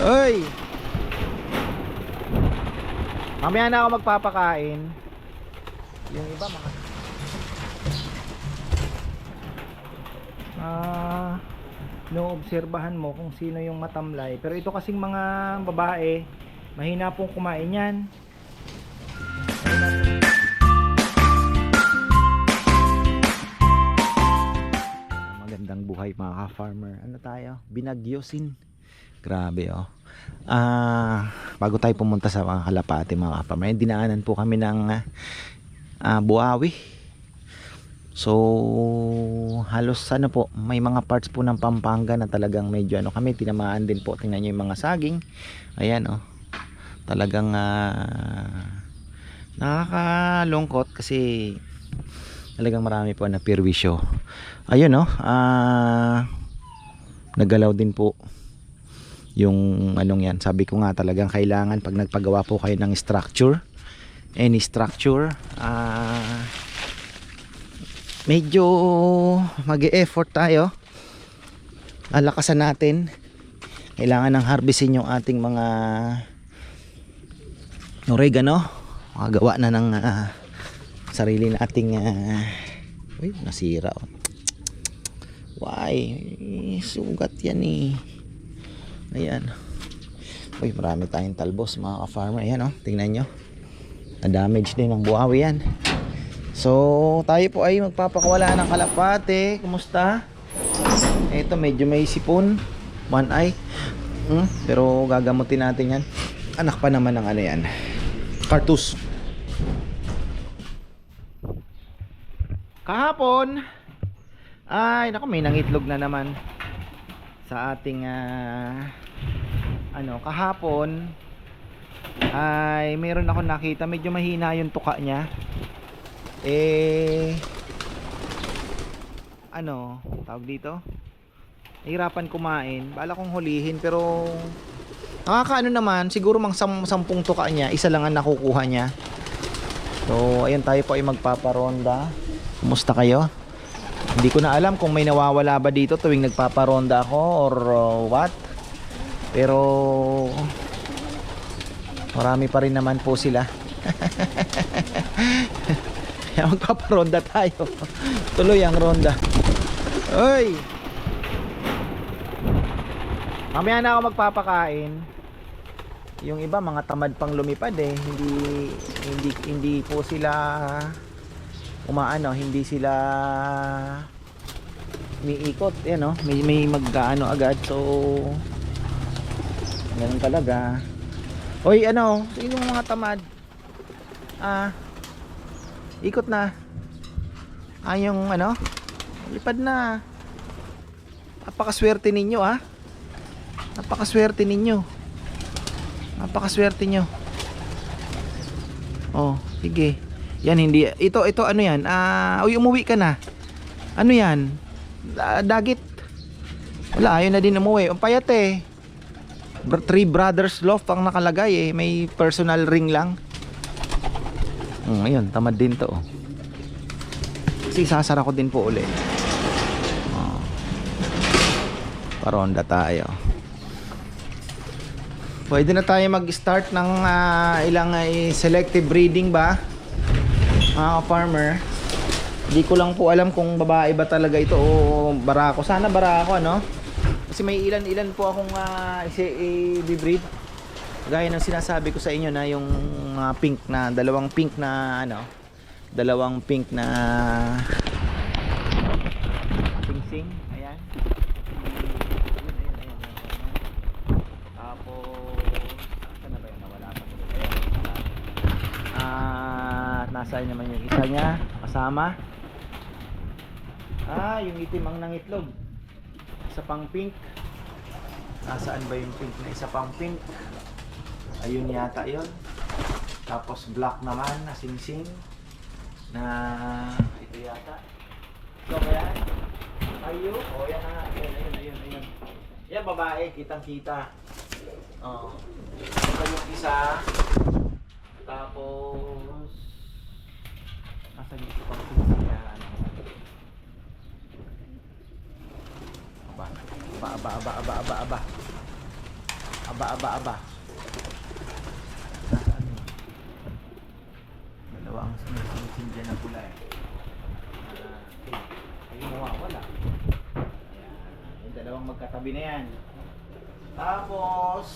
Oy! Mamaya na ako magpapakain. Yung iba mga Ah, noobserbahan mo kung sino yung matamlay. Pero ito kasing mga babae, mahina pong kumain yan. Magandang buhay mga ka-farmer. Ano tayo? Binagyosin. Grabe oh. Ah, bago tayo pumunta sa mga kalapati mga ka-farmer, dinaanan po kami ng ah, Buawi. So, halos ano po, may mga parts po ng Pampanga na talagang medyo ano kami, tinamaan din po. Tingnan nyo yung mga saging. Ayan oh. Talagang ah, nakakalungkot kasi talagang marami po na pirwisyo. Ayun oh, ah nagalaw din po yung anong yan. Sabi ko nga talagang kailangan pag nagpagawa po kayo ng structure, any structure, ah medyo mag-e-effort tayo. Alakasan natin. Kailangan ng harvestin yung ating mga oregano. Makagawa na ng ah, sarili nating ah, uy, nasira oh. Why? Sugat yan eh. Ayan. Uy, marami tayong talbos mga ka-farmer. Ayan oh, tingnan nyo. Na-damage din ng buhawi yan. So, tayo po ay magpapakawala ng kalapate. Kumusta? Ito, medyo may sipon. One eye. Hmm, pero gagamutin natin yan. Anak pa naman ng ano yan. Cartus. Kahapon, ay nako may nangitlog na naman sa ating ah, ano kahapon ay meron ako nakita. Medyo mahina yung tuka niya. Eh ano tawag dito? Nahirapan kumain. Bala kong hulihin pero nakakaano naman. Siguro mang sam sampung tuka niya isa lang ang nakukuha niya. So ayun tayo po ay magpaparonda. Kumusta kayo hindi ko na alam kung may nawawala ba dito tuwing nagpaparonda ako or uh, what pero marami pa rin naman po sila kaya magpaparonda tayo tuloy ang ronda Oy! Mamaya na ako magpapakain. Yung iba mga tamad pang lumipad eh. Hindi hindi hindi po sila umaano, hindi sila umiikot, yan no. May may magkaano agad. So ganun talaga. Hoy, ano, sino mga tamad? Ah, ikot na. Ah, yung ano, lipad na. Napakaswerte ninyo ah. Napakaswerte ninyo. Napakaswerte nyo. Oh, sige. Yan hindi ito ito ano yan? Ah, uy umuwi ka na. Ano yan? Da- dagit. Wala, ayun na din umuwi. Ang payat eh. Three Brothers Loft ang nakalagay eh. May personal ring lang. Hmm, ayun, tamad din to. oh. Kasi sasara ko din po uli. Oh. Paronda tayo. Pwede na tayo mag-start ng ah, ilang ay selective breeding ba? Mga farmer. Hindi ko lang po alam kung babae ba talaga ito o barako. Sana barako ano? Kasi may ilan-ilan po akong uh, i-breed. Gaya ng sinasabi ko sa inyo na yung ah, pink na dalawang pink na ano, dalawang pink na sing-sing. Ayan. Ayun, ayun, ayun, ayun, ayun. Tapos, saan na ba yun? Nawala pa nila. Ayan. Ah, nasaan naman yung isa niya? Kasama. Ah, yung itim ang nangitlog. Isa pang pink. Nasaan ba yung pink na isa pang pink? Ayun yata yun. Tapos black naman na sing-sing. Na ito yata. Ito ba yan? Ayo. O yan na. Ayun, ayun, ayun, ayun. Yan babae, kitang kita. Oo. Ito yung isa. Tapos Yung isa pang ano? Aba, aba, aba, aba, aba, aba, aba. Aba, aba. Nasaan yun? Dalawa ang sumisinsin dyan na pula eh. Ah, Ayun, nawawala. Ayan. Yung dalawang magkatabi na yan. Tapos,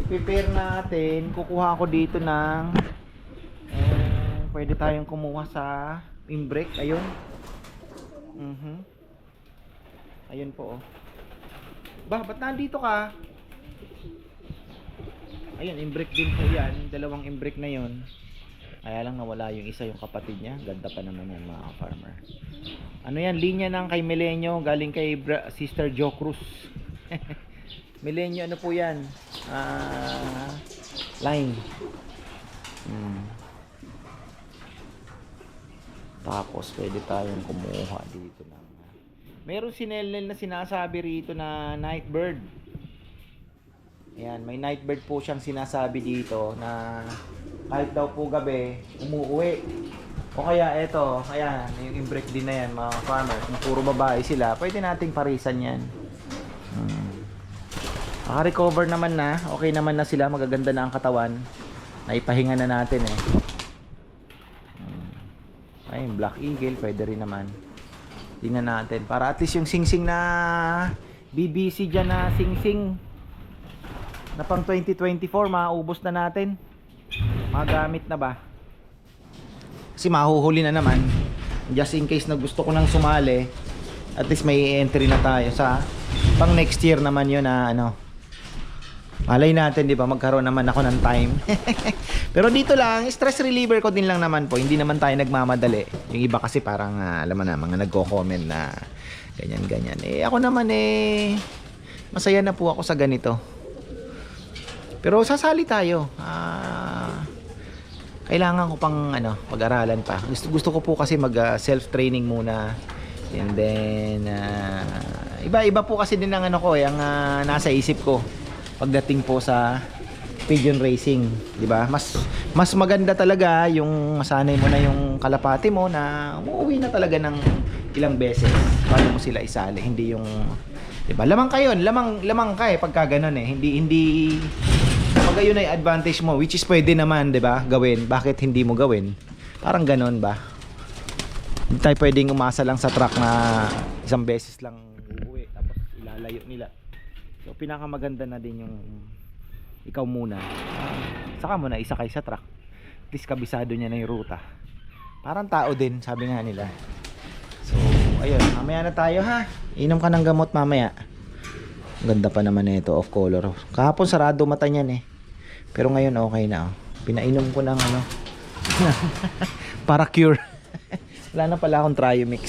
i-prepare natin. Kukuha ako dito ng pwede tayong kumuha sa imbrek. Ayun. Mhm. Ayun po oh. Ba, ba't nandito ka? Ayun, imbrek din po yan. Dalawang imbrek na yon. Kaya lang nawala yung isa yung kapatid niya. Ganda pa naman yan mga farmer. Ano yan? Linya ng kay Milenyo. Galing kay Bra- Sister Jo Cruz. Milenyo ano po yan? Ah, line. Hmm. Tapos pwede tayong kumuha dito ng Meron si Nelnel na sinasabi rito na night bird. Ayan, may night bird po siyang sinasabi dito na kahit daw po gabi, umuwi. O kaya eto, ayan, yung imbrek din na yan mga farmer. Kung puro babae sila, pwede nating parisan yan. Hmm. Naka-recover naman na, okay naman na sila, magaganda na ang katawan. Naipahinga na natin eh. Ayun, Black Eagle, pwede rin naman. Tingnan natin. Para at least yung sing-sing na BBC dyan na sing-sing na pang 2024, maubos na natin. Magamit na ba? Kasi mahuhuli na naman. Just in case na gusto ko nang sumali, at least may entry na tayo sa pang next year naman yun na ano. Malay natin, di ba? Magkaroon naman ako ng time. Pero dito lang, stress reliever ko din lang naman po. Hindi naman tayo nagmamadali. Yung iba kasi parang, ah, alam mo na, mga nagko-comment na ganyan-ganyan. Eh, ako naman eh, masaya na po ako sa ganito. Pero sasali tayo. Ah, kailangan ko pang ano, pag-aralan pa. Gusto, gusto ko po kasi mag ah, muna. And then, ah, iba-iba po kasi din ang ano ko, eh, ang ah, nasa isip ko pagdating po sa pigeon racing, 'di ba? Mas mas maganda talaga yung masanay mo na yung kalapati mo na umuwi na talaga ng ilang beses bago mo sila isali, hindi yung 'di ba? Lamang kayo, lamang lamang ka eh pagka ganun eh. Hindi hindi pag yun ay advantage mo which is pwede naman, 'di ba? Gawin. Bakit hindi mo gawin? Parang ganun ba? Hindi tayo pwedeng umasa lang sa truck na isang beses lang uuwi tapos ilalayo nila. So pinakamaganda na din yung ikaw muna. Saka mo na isakay sa truck. At least kabisado niya na yung ruta. Parang tao din, sabi nga nila. So, ayun, mamaya na tayo ha. Inom ka ng gamot mamaya. Ganda pa naman nito, off color. Kahapon sarado mata niyan eh. Pero ngayon okay na oh. Pinainom ko ng ano. para cure. Wala na pala akong Triomix.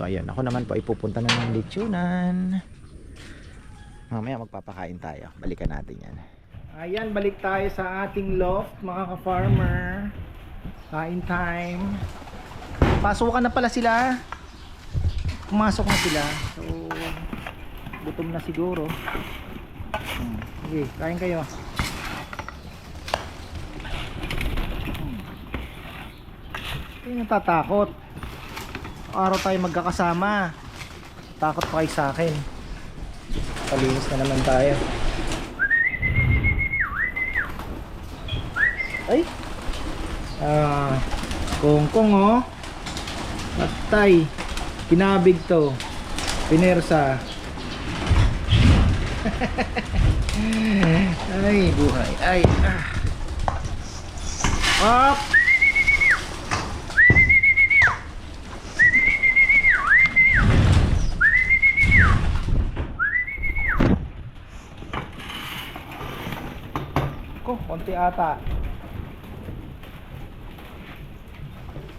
So ayun, ako naman po ipupunta na ng lechonan. Mamaya magpapakain tayo. Balikan natin yan. Ayan, balik tayo sa ating loft mga ka-farmer. Kain time. Pasukan na pala sila. Pumasok na sila. So, gutom na siguro. Hmm. Kain kayo. Hmm. Hindi natatakot. Araw tayo magkakasama. Takot pa kayo sa akin. Palinis na naman tayo. Ay! Ah, kongkong oh. Patay. Kinabig to. Pinersa. Ay, buhay. Ay, ah. Up! Ko, konti ata.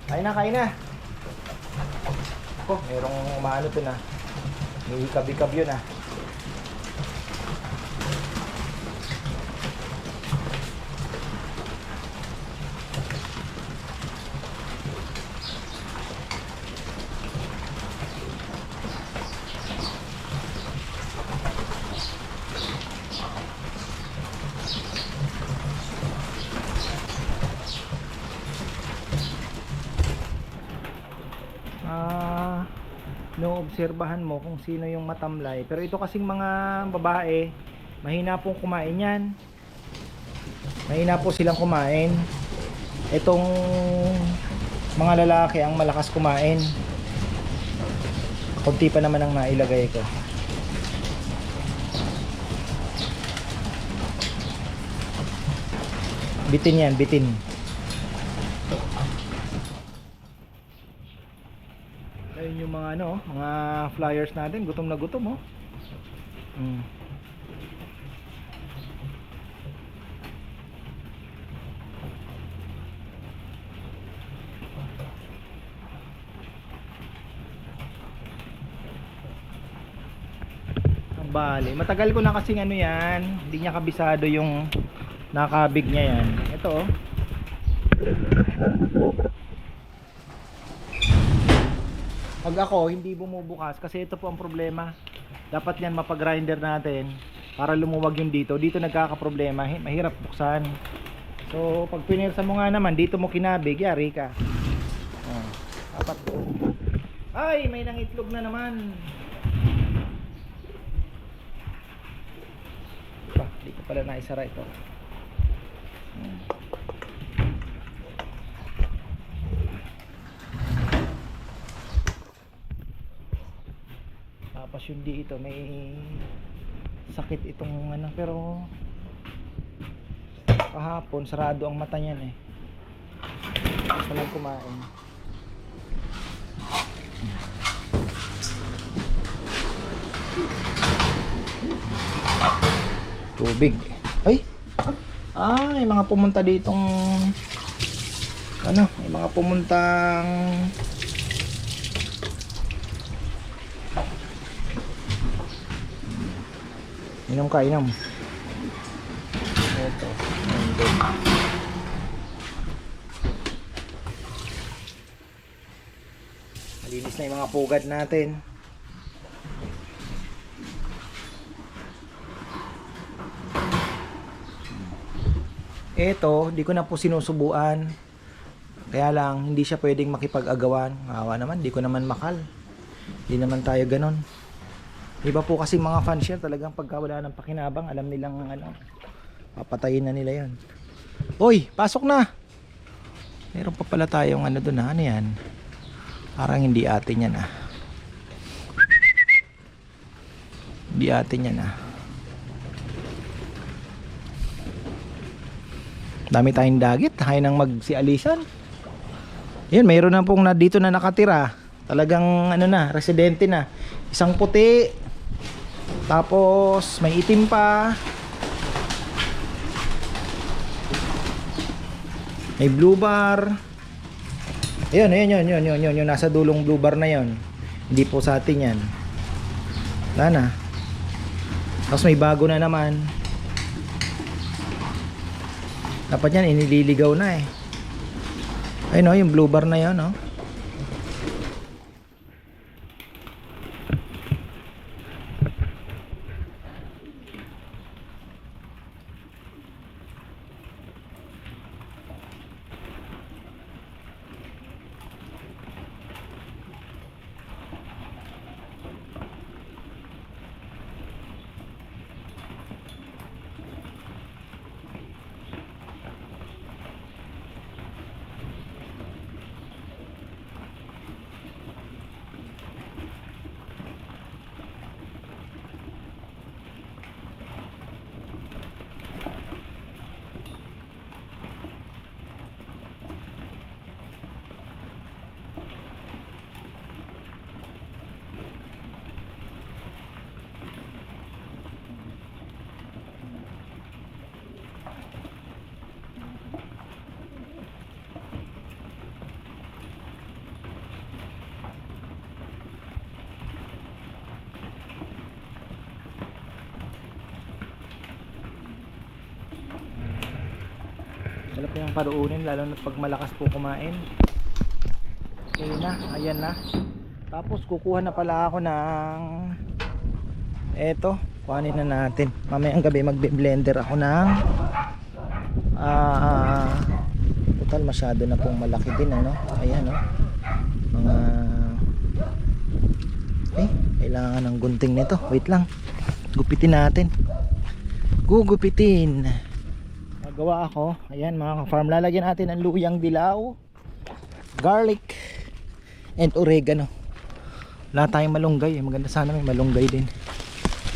Kain na, kain na. Ko, merong umaano to na. May ikab-ikab yun ah. Inoobserbahan mo kung sino yung matamlay. Pero ito kasing mga babae, mahina pong kumain yan. Mahina po silang kumain. Itong mga lalaki ang malakas kumain. Kunti pa naman ang nailagay ko. Bitin yan, bitin. Ayun yung mga ano, mga flyers natin, gutom na gutom oh. Mm. Ang Bali, matagal ko na kasing ano yan, hindi niya kabisado yung nakabig niya yan. Ito oh. Pag ako, hindi bumubukas kasi ito po ang problema. Dapat yan mapag-grinder natin para lumuwag yung dito. Dito nagkakaproblema, hi- mahirap buksan. So, pag pinirsa mo nga naman, dito mo kinabig, yari ka. Oh, dapat po. Ay, may nangitlog na naman. Pa, di ko pala naisara ito. Hmm. Yung dito may sakit itong ano pero kahapon sarado ang mata niyan eh. Lang kumain. Tubig. Ay! Ah, may mga pumunta ditong ano, may mga pumuntang Inom ka, inom. Ito. Malinis na yung mga pugad natin. Ito, di ko na po sinusubuan. Kaya lang, hindi siya pwedeng makipag-agawan. Awa naman, di ko naman makal. Hindi naman tayo ganon. Iba po kasi mga fans yan, talagang pagka wala ng pakinabang, alam nilang ano, papatayin na nila yon. Uy, pasok na! Meron pa pala tayong ano doon, ano yan? Parang hindi atin yan ah. Hindi atin yan ah. Dami tayong dagit, tayo nang magsialisan. Yun, mayroon na pong na, dito na nakatira. Talagang ano na, residente na. Isang puti. Tapos may itim pa. May blue bar. Ayun, ayun, yun, yun, yun, yun, yun, nasa dulong blue bar na yun. Hindi po sa atin yan. Wala. Tapos may bago na naman. Dapat yan, inililigaw na eh. Ayun o, yung blue bar na yun, oh. Sarap yung paruunin lalo na pag malakas po kumain. Okay na, ayan na. Tapos kukuha na pala ako ng eto, kuhanin na natin. Mamayang gabi magbe-blender ako ng ah total masyado na pong malaki din ano. Ayan oh. Mga kailangan ng gunting nito wait lang gupitin natin gugupitin magawa ako. Ayan mga ka-farm. Lalagyan natin ng luyang dilaw garlic and oregano. Wala tayong malunggay. Maganda sana may malunggay din.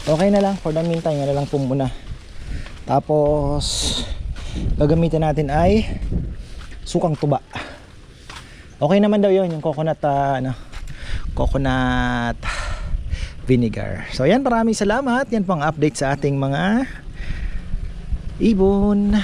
Okay na lang. For the meantime na lang po muna. Tapos gagamitin natin ay sukang tuba. Okay naman daw yun yung coconut ah, ano, coconut vinegar. So yan maraming salamat. Yan pang update sa ating mga ibon